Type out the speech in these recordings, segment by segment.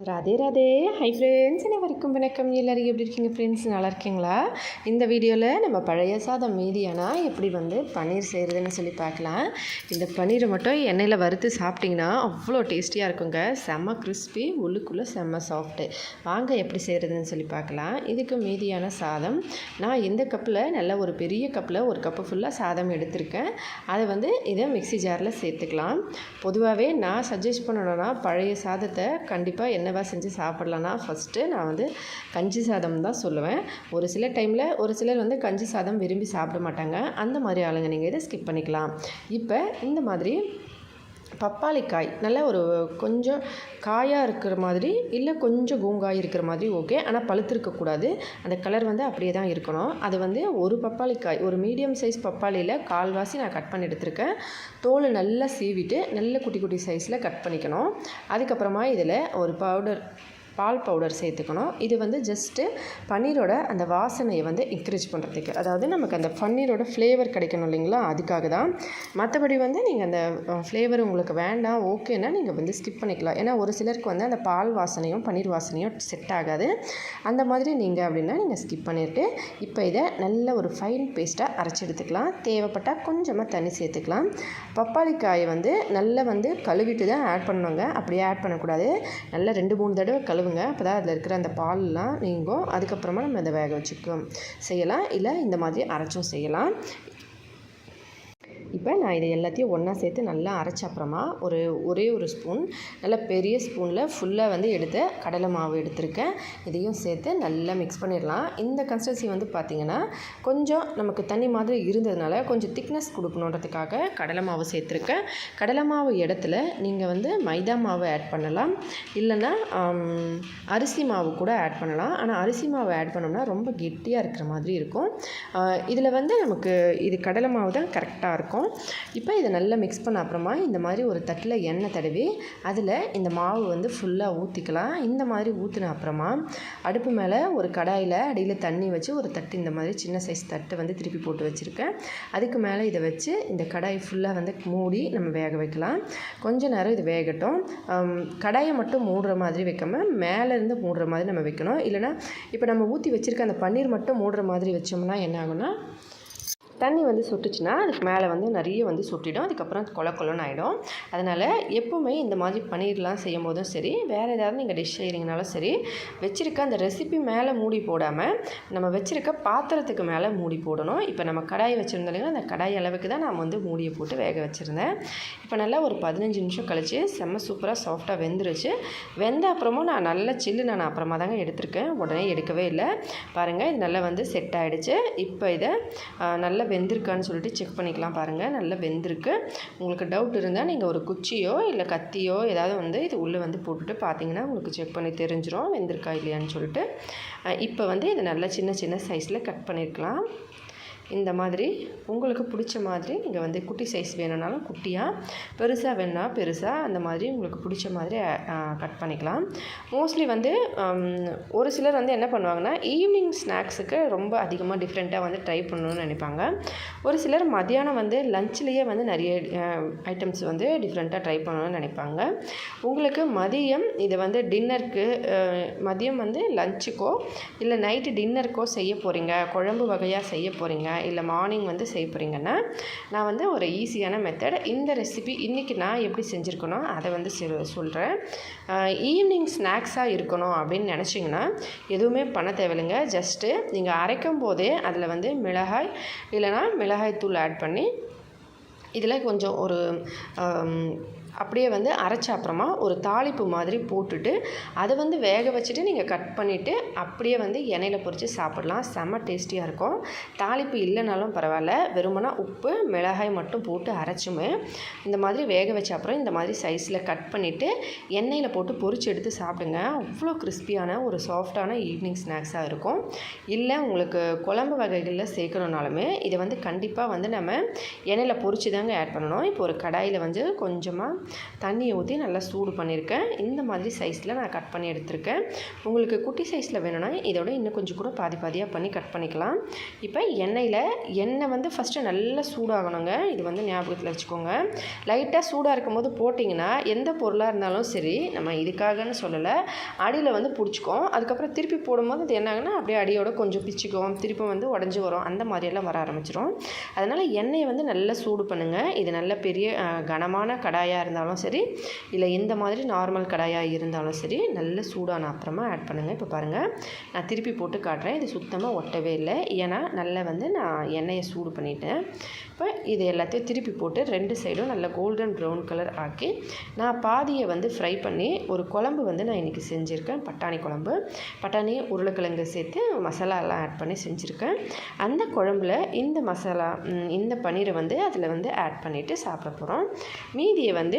Radhe Radhe. Hi friends வரைக்கும் வணக்கம். எல்லோரும் எப்படி இருக்கீங்க ஃப்ரெண்ட்ஸ் நல்லா இருக்கீங்களா? இந்த வீடியோவில் நம்ம பழைய சாதம் மீதியானா எப்படி வந்து பன்னீர் செய்கிறதுன்னு சொல்லி பார்க்கலாம். இந்த பன்னீரை மட்டும் எண்ணெயில் வறுத்து சாப்பிட்டிங்கன்னா அவ்வளோ டேஸ்டியாக இருக்குங்க. செம்ம கிறிஸ்பி உள்ளுக்குள்ளே செம்ம சாஃப்ட்டு வாங்க எப்படி செய்கிறதுன்னு சொல்லி பார்க்கலாம். இதுக்கு மீதியான சாதம். நான் இந்த கப்பில் நல்ல ஒரு பெரிய கப்பில் ஒரு கப்பு ஃபுல்லாக சாதம் எடுத்திருக்கேன். அதை வந்து இதை மிக்ஸி ஜாரில் சேர்த்துக்கலாம். பொதுவாகவே நான் சஜஸ்ட் பண்ணணும்னா பழைய சாதத்தை கண்டிப்பாக என்னவா செஞ்சு சாப்பிட்லான்னா ஃபஸ்ட்டு நான் வந்து கஞ்சி சாதம் தான் சொல்லுவேன். ஒரு சில டைமில் ஒரு சிலர் வந்து கஞ்சி சாதம் விரும்பி சாப்பிட மாட்டாங்க. அந்த மாதிரி ஆளுங்க நீங்கள் இதை ஸ்கிப் பண்ணிக்கலாம். இப்போ இந்த மாதிரி பப்பாளி காய் நல்ல ஒரு கொஞ்சம் காயாக இருக்கிற மாதிரி இல்லை கொஞ்சம் கூங்காய் இருக்கிற மாதிரி ஓகே ஆனால் பழுத்திருக்கக்கூடாது அந்த கலர் வந்து அப்படியே தான் இருக்கணும். அது வந்து ஒரு பப்பாளி காய் ஒரு மீடியம் சைஸ் பப்பாளியில் கால்வாசி நான் கட் பண்ணி எடுத்திருக்கேன். தோல் நல்லா சீவிட்டு நல்ல குட்டி குட்டி சைஸில் கட் பண்ணிக்கணும். அதுக்கப்புறமா இதில் ஒரு பவுடர் பால் பவுடர் சேர்த்துக்கணும். இது வந்து ஜஸ்ட்டு பன்னீரோட அந்த வாசனையை வந்து இன்க்ரீஸ் பண்ணுறதுக்கு அதாவது நமக்கு அந்த பன்னீரோட ஃப்ளேவர் கிடைக்கணும் இல்லைங்களா? அதுக்காக தான். மற்றபடி வந்து நீங்கள் அந்த ஃப்ளேவர் உங்களுக்கு வேண்டாம் ஓகேன்னா நீங்கள் வந்து ஸ்கிப் பண்ணிக்கலாம். ஏன்னா ஒரு சிலருக்கு வந்து அந்த பால் வாசனையும் பன்னீர் வாசனையும் செட் ஆகாது. அந்த மாதிரி நீங்கள் அப்படின்னா நீங்கள் ஸ்கிப் பண்ணிவிட்டு இப்போ இதை நல்ல ஒரு ஃபைன் பேஸ்ட்டாக அரைச்சி எடுத்துக்கலாம். தேவைப்பட்டால் கொஞ்சமாக தண்ணி சேர்த்துக்கலாம். பப்பாளி காயை வந்து நல்லா வந்து கழுவிட்டு தான் ஆட் பண்ணுவாங்க அப்படியே ஆட் பண்ணக்கூடாது. நல்லா ரெண்டு மூணு தடவை கழுவி கழுவுங்க அப்போ தான் அதில் இருக்கிற அந்த பால்லாம் நீங்கும். அதுக்கப்புறமா நம்ம அதை வேக வச்சுக்கலாம். செய்யலாம். இல்லை இந்த மாதிரி அரைச்சும் செய்யலாம். இப்போ நான் இதை எல்லாத்தையும் ஒன்றா சேர்த்து நல்லா அரைச்ச அப்புறமா ஒரு ஒரே ஒரு ஸ்பூன் நல்ல பெரிய ஸ்பூனில் ஃபுல்லாக வந்து எடுத்து கடலை மாவு எடுத்திருக்கேன். இதையும் சேர்த்து நல்லா மிக்ஸ் பண்ணிடலாம். இந்த கன்சிஸ்டன்சி வந்து பார்த்திங்கன்னா கொஞ்சம் நமக்கு தண்ணி மாதிரி இருந்ததுனால கொஞ்சம் திக்னஸ் கொடுக்கணுன்றதுக்காக கடலை மாவு சேர்த்துருக்கேன். கடலை மாவு இடத்துல நீங்கள் வந்து மைதா மாவு ஆட் பண்ணலாம். இல்லைன்னா அரிசி மாவு கூட ஆட் பண்ணலாம். ஆனால் அரிசி மாவு ஆட் பண்ணோம்னா ரொம்ப கெட்டியாக இருக்கிற மாதிரி இருக்கும். இதில் வந்து நமக்கு இது கடலை மாவு தான் கரெக்டாக இருக்கும். இப்போ இதை நல்லா மிக்ஸ் பண்ண அப்புறமா இந்த மாதிரி ஒரு தட்டில் எண்ணெய் தடவி அதில் இந்த மாவு வந்து ஃபுல்லாக ஊற்றிக்கலாம் இந்த மாதிரி ஊற்றின அப்புறமா அடுப்பு மேலே ஒரு கடாயில் அடியில் தண்ணி வச்சு ஒரு தட்டு இந்த மாதிரி சின்ன சைஸ் தட்டை வந்து திருப்பி போட்டு வச்சுருக்கேன். அதுக்கு மேலே இதை வச்சு இந்த கடாய் ஃபுல்லாக வந்து மூடி நம்ம வேக வைக்கலாம். கொஞ்ச நேரம் இது வேகட்டும். கடாயை மட்டும் மூடுற மாதிரி வைக்காமல் மேலேருந்து மூடுற மாதிரி நம்ம வைக்கணும். இல்லைனா இப்போ நம்ம ஊற்றி வச்சுருக்க அந்த பன்னீர் மட்டும் மூடுற மாதிரி வச்சோம்னா என்ன ஆகும்னா தண்ணி வந்து சொட்டுச்சுன்னா அதுக்கு மேலே வந்து நிறைய வந்து சொட்டிடும். அதுக்கப்புறம் கொல கொலன்னு ஆகிடும் அதனால் எப்போவுமே இந்த மாதிரி பன்னீர்லாம் செய்யும் போதும் சரி வேறு ஏதாவது நீங்கள் டிஷ் செய்கிறீங்கனாலும் சரி வச்சுருக்க அந்த ரெசிபி மேலே மூடி போடாமல் நம்ம வச்சுருக்க பாத்திரத்துக்கு மேலே மூடி போடணும். இப்போ நம்ம கடாய் வச்சுருந்தோம் அந்த கடாய் அளவுக்கு தான் நான் வந்து மூடியை போட்டு வேக வச்சுருந்தேன். இப்போ நல்லா ஒரு பதினஞ்சு நிமிஷம் கழித்து செம்ம சூப்பராக சாஃப்டாக வெந்துருச்சு. வெந்த அப்புறமும் நான் நல்லா சில்லு நான் அப்புறமா தாங்க எடுத்திருக்கேன். உடனே எடுக்கவே இல்லை. பாருங்கள் இது நல்லா வந்து செட் ஆகிடுச்சு இப்போ இதை நல்லா வெந்திருக்கான்னு சொல்லிட்டு செக் பண்ணிக்கலாம் பாருங்கள் நல்லா வெந்திருக்கு. உங்களுக்கு டவுட் இருந்தால் நீங்கள் ஒரு குச்சியோ இல்லை கத்தியோ ஏதாவது வந்து இது உள்ளே வந்து போட்டுட்டு பார்த்தீங்கன்னா உங்களுக்கு செக் பண்ணி தெரிஞ்சிடும் வெந்திருக்கா இல்லையான்னு சொல்லிட்டு. இப்போ வந்து இதை நல்லா சின்ன சின்ன சைஸில் கட் பண்ணியிருக்கலாம் இந்த மாதிரி உங்களுக்கு பிடிச்ச மாதிரி நீங்கள் வந்து குட்டி சைஸ் வேணும்னாலும் குட்டியாக பெருசாக வேணுன்னா பெருசாக அந்த மாதிரி உங்களுக்கு பிடிச்ச மாதிரி கட் பண்ணிக்கலாம். மோஸ்ட்லி வந்து ஒரு சிலர் வந்து என்ன பண்ணுவாங்கன்னா ஈவினிங் ஸ்நாக்ஸுக்கு ரொம்ப அதிகமாக டிஃப்ரெண்ட்டாக வந்து ட்ரை பண்ணணும்னு நினைப்பாங்க. ஒரு சிலர் மதியானம் வந்து லஞ்ச்லேயே வந்து நிறைய ஐட்டம்ஸ் வந்து டிஃப்ரெண்ட்டாக ட்ரை பண்ணணும்னு நினைப்பாங்க. உங்களுக்கு மதியம் இதை வந்து டின்னருக்கு மதியம் வந்து லஞ்சுக்கோ இல்லை நைட்டு டின்னருக்கோ செய்ய போகிறீங்க குழம்பு வகையாக செய்ய போகிறீங்க இல்லை மார்னிங் வந்து செய்ய போகிறீங்கன்னா நான் வந்து ஒரு ஈஸியான மெத்தட் இந்த ரெசிபி இன்றைக்கி நான் எப்படி செஞ்சுருக்கணும் அதை வந்து சொல்கிறேன் ஈவினிங் ஸ்நாக்ஸாக இருக்கணும் அப்படின்னு நினச்சிங்கன்னா எதுவுமே பண்ண தேவையில்லைங்க. ஜஸ்ட்டு நீங்கள் அரைக்கும் போதே அதில் வந்து மிளகாய் இல்லைனா மிளகாய் தூள் ஆட் பண்ணி இதில் கொஞ்சம் ஒரு அப்படியே வந்து அரைச்ச அப்புறமா ஒரு தாளிப்பு மாதிரி போட்டுட்டு அதை வந்து வேக வச்சுட்டு நீங்கள் கட் பண்ணிவிட்டு அப்படியே வந்து எண்ணெயில் பொறிச்சு சாப்பிட்லாம். செம்ம டேஸ்டியாக இருக்கும். தாளிப்பு இல்லைனாலும் பரவாயில்ல. வெறுமனா உப்பு மிளகாய் மட்டும் போட்டு அரைச்சுமே இந்த மாதிரி வேக வச்ச அப்புறம் இந்த மாதிரி சைஸில் கட் பண்ணிவிட்டு எண்ணெயில் போட்டு பொறிச்சு எடுத்து சாப்பிடுங்க. அவ்வளோ கிறிஸ்பியான ஒரு சாஃப்டான ஈவினிங் ஸ்நாக்ஸாக இருக்கும். இல்லை உங்களுக்கு குழம்பு வகைகளில் சேர்க்கணுன்னாலுமே இதை வந்து கண்டிப்பாக வந்து நம்ம எண்ணெயில் பொறிச்சு தாங்க ஆட் பண்ணணும். இப்போ ஒரு கடாயில் வந்து கொஞ்சமாக தண்ணியை ஊற்றி நல்லா சூடு பண்ணியிருக்கேன். இந்த மாதிரி சைஸில் நான் கட் பண்ணி எடுத்திருக்கேன். உங்களுக்கு குட்டி சைஸில் வேணும்னா இதோட இன்னும் கொஞ்சம் கூட பாதி பாதியாக பண்ணி கட் பண்ணிக்கலாம். இப்போ எண்ணெயில் எண்ணெய் வந்து ஃபஸ்ட்டு நல்லா சூடாகணுங்க. இது வந்து ஞாபகத்தில் வச்சுக்கோங்க. லைட்டாக சூடாக இருக்கும்போது போட்டிங்கன்னா எந்த பொருளாக இருந்தாலும் சரி நம்ம இதுக்காகன்னு சொல்லலை அடியில் வந்து பிடிச்சிக்கும். அதுக்கப்புறம் திருப்பி போடும்போது அது என்னாங்கன்னா அப்படியே அடியோட கொஞ்சம் பிச்சுக்கும். திருப்பி வந்து உடஞ்சி வரும். அந்த மாதிரியெல்லாம் வர ஆரம்பிச்சிடும் அதனால் எண்ணெயை வந்து நல்லா சூடு பண்ணுங்கள் இது நல்ல பெரிய கனமான கடாயாக இருந்தால் இருந்தாலும் சரி இல்லை இந்த மாதிரி நார்மல் கடாயாக இருந்தாலும் சரி நல்ல சூடான அப்புறமா ஆட் பண்ணுங்கள் இப்போ பாருங்கள் நான் திருப்பி போட்டு காட்டுறேன். இது சுத்தமாக ஒட்டவே இல்லை. ஏன்னா நல்லா வந்து நான் எண்ணெயை சூடு பண்ணிட்டேன். இப்போ இது எல்லாத்தையும் திருப்பி போட்டு ரெண்டு சைடும் நல்ல கோல்டன் ப்ரௌன் கலர் ஆக்கி நான் பாதியை வந்து ஃப்ரை பண்ணி ஒரு குழம்பு வந்து நான் இன்றைக்கி செஞ்சுருக்கேன். பட்டாணி குழம்பு. பட்டாணி உருளைக்கிழங்கு சேர்த்து மசாலாலாம் ஆட் பண்ணி செஞ்சுருக்கேன். அந்த குழம்புல இந்த மசாலா இந்த பன்னீரை வந்து அதில் வந்து ஆட் பண்ணிவிட்டு சாப்பிட போகிறோம் மீதியை வந்து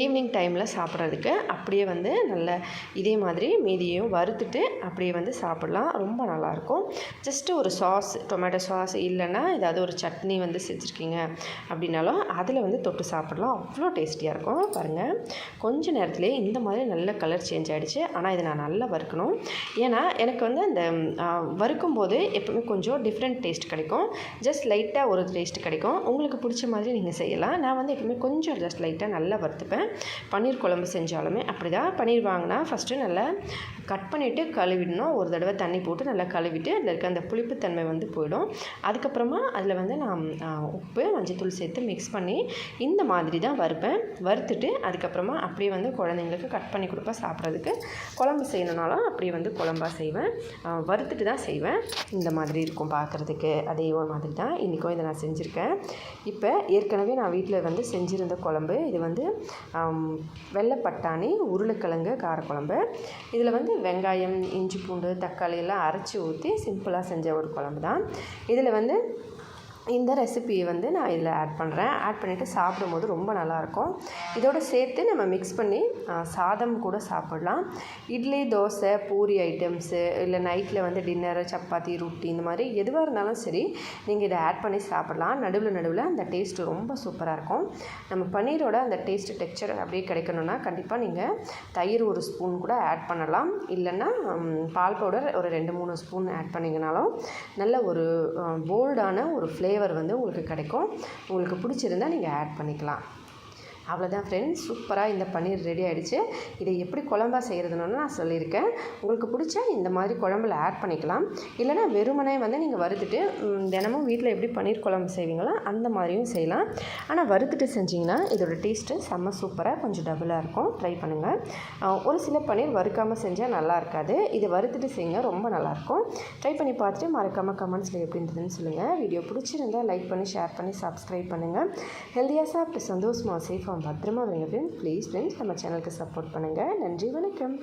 ஈவினிங் டைமில் சாப்பிட்றதுக்கு அப்படியே வந்து நல்ல இதே மாதிரி மீதியையும் வறுத்துட்டு அப்படியே வந்து சாப்பிட்லாம். ரொம்ப நல்லாயிருக்கும். ஜஸ்ட்டு ஒரு சாஸ் டொமேட்டோ சாஸ் இல்லைன்னா ஏதாவது ஒரு சட்னி வந்து செஞ்சுருக்கீங்க அப்படின்னாலும் அதில் வந்து தொட்டு சாப்பிட்லாம். அவ்வளோ டேஸ்டியாக இருக்கும். பாருங்கள் கொஞ்ச நேரத்துலேயே இந்த மாதிரி நல்ல கலர் சேஞ்ச் ஆகிடுச்சு ஆனால் இதை நான் நல்லா வறுக்கணும். ஏன்னா எனக்கு வந்து அந்த வறுக்கும் போது எப்பவுமே கொஞ்சம் டிஃப்ரெண்ட் டேஸ்ட் கிடைக்கும். ஜஸ்ட் லைட்டாக ஒரு டேஸ்ட் கிடைக்கும். உங்களுக்கு பிடிச்ச மாதிரி நீங்கள் செய்யலாம். நான் வந்து எப்பவுமே கொஞ்சம் ஜஸ்ட் லைட்டாக நல்லா வறுத்துப்பேன். பன்னீர் குழம்பு செஞ்சாலுமே அப்படி தான் பன்னீர் வாங்கினா ஃபஸ்ட்டு நல்லா கட் பண்ணிவிட்டு கழுவிடணும். ஒரு தடவை தண்ணி போட்டு நல்லா கழுவிட்டு அதில் இருக்க அந்த புளிப்புத்தன்மை வந்து போயிடும். அதுக்கப்புறமா அதில் வந்து நான் உப்பு மஞ்சத்தூள் சேர்த்து மிக்ஸ் பண்ணி இந்த மாதிரி தான் வறுப்பேன். வறுத்துட்டு அதுக்கப்புறமா அப்படியே வந்து குழந்தைங்களுக்கு கட் பண்ணி கொடுப்பேன் சாப்பிட்றதுக்கு. குழம்பு செய்யணுனாலும் அப்படியே வந்து குழம்பா செய்வேன். வறுத்துட்டு தான் செய்வேன். இந்த மாதிரி இருக்கும் பார்க்குறதுக்கு அதே ஒரு மாதிரி தான் இன்றைக்கும் இதை நான் செஞ்சுருக்கேன். இப்போ ஏற்கனவே நான் வீட்டில் வந்து செஞ்சுருந்த குழம்பு இது வந்து வெள்ளைப்பட்டாணி வெள்ளை பட்டாணி உருளைக்கிழங்கு காரக்குழம்பு. இதில் வந்து வெங்காயம் இஞ்சி பூண்டு தக்காளி எல்லாம் அரைச்சி ஊற்றி சிம்பிளாக செஞ்ச ஒரு குழம்பு தான் இதில் வந்து இந்த ரெசிபியை வந்து நான் இதில் ஆட் பண்ணுறேன் ஆட் பண்ணிவிட்டு சாப்பிடும்போது ரொம்ப நல்லாயிருக்கும். இதோடு சேர்த்து நம்ம மிக்ஸ் பண்ணி சாதம் கூட சாப்பிட்லாம். இட்லி தோசை பூரி ஐட்டம்ஸு இல்லை நைட்டில் வந்து டின்னர் சப்பாத்தி ரொட்டி இந்த மாதிரி எதுவாக இருந்தாலும் சரி நீங்கள் இதை ஆட் பண்ணி சாப்பிட்லாம். நடுவில் நடுவில் அந்த டேஸ்ட்டு ரொம்ப சூப்பராக இருக்கும். நம்ம பன்னீரோட அந்த டேஸ்ட்டு டெக்ஸ்சர் அப்படியே கிடைக்கணும்னா கண்டிப்பாக நீங்கள் தயிர் ஒரு ஸ்பூன் கூட ஆட் பண்ணலாம். இல்லைன்னா பால் பவுடர் ஒரு ரெண்டு மூணு ஸ்பூன் ஆட் பண்ணிங்கனாலும் நல்ல ஒரு போல்டான ஒரு ஃப்ளேவர் வந்து உங்களுக்கு கிடைக்கும். உங்களுக்கு பிடிச்சிருந்தா நீங்கள் ஆட் பண்ணிக்கலாம். அவ்வளோதான் ஃப்ரெண்ட்ஸ் சூப்பராக இந்த பன்னீர் ரெடி ஆகிடுச்சு இதை எப்படி குழம்பா செய்கிறதுன்னு நான் சொல்லியிருக்கேன். உங்களுக்கு பிடிச்சா இந்த மாதிரி குழம்புல ஆட் பண்ணிக்கலாம். இல்லைனா வெறுமனே வந்து நீங்கள் வறுத்துட்டு தினமும் வீட்டில் எப்படி பன்னீர் குழம்பு செய்வீங்களோ அந்த மாதிரியும் செய்யலாம். ஆனால் வறுத்துட்டு செஞ்சிங்கன்னா இதோட டேஸ்ட்டு செம்ம சூப்பராக கொஞ்சம் டபுளாக இருக்கும். ட்ரை பண்ணுங்கள் ஒரு சில பன்னீர் வறுக்காமல் செஞ்சால் நல்லா இருக்காது. இதை வறுத்துட்டு செய்யுங்க ரொம்ப நல்லாயிருக்கும் ட்ரை பண்ணி பார்த்துட்டு மறக்காமல் கமெண்ட்ஸில் எப்படி இருந்ததுன்னு சொல்லுங்கள் வீடியோ பிடிச்சிருந்தா லைக் பண்ணி ஷேர் பண்ணி சப்ஸ்கிரைப் பண்ணுங்கள் ஹெல்த்தியாக சாப்பிட்டு சந்தோஷமாக சேஃபாக பத்திரமா வைங்க ஃப்ரெண்ட்ஸ் ப்ளீஸ் ஃப்ரெண்ட்ஸ் நம்ம சேனலுக்கு சப்போர்ட் பண்ணுங்கள் நன்றி வணக்கம்.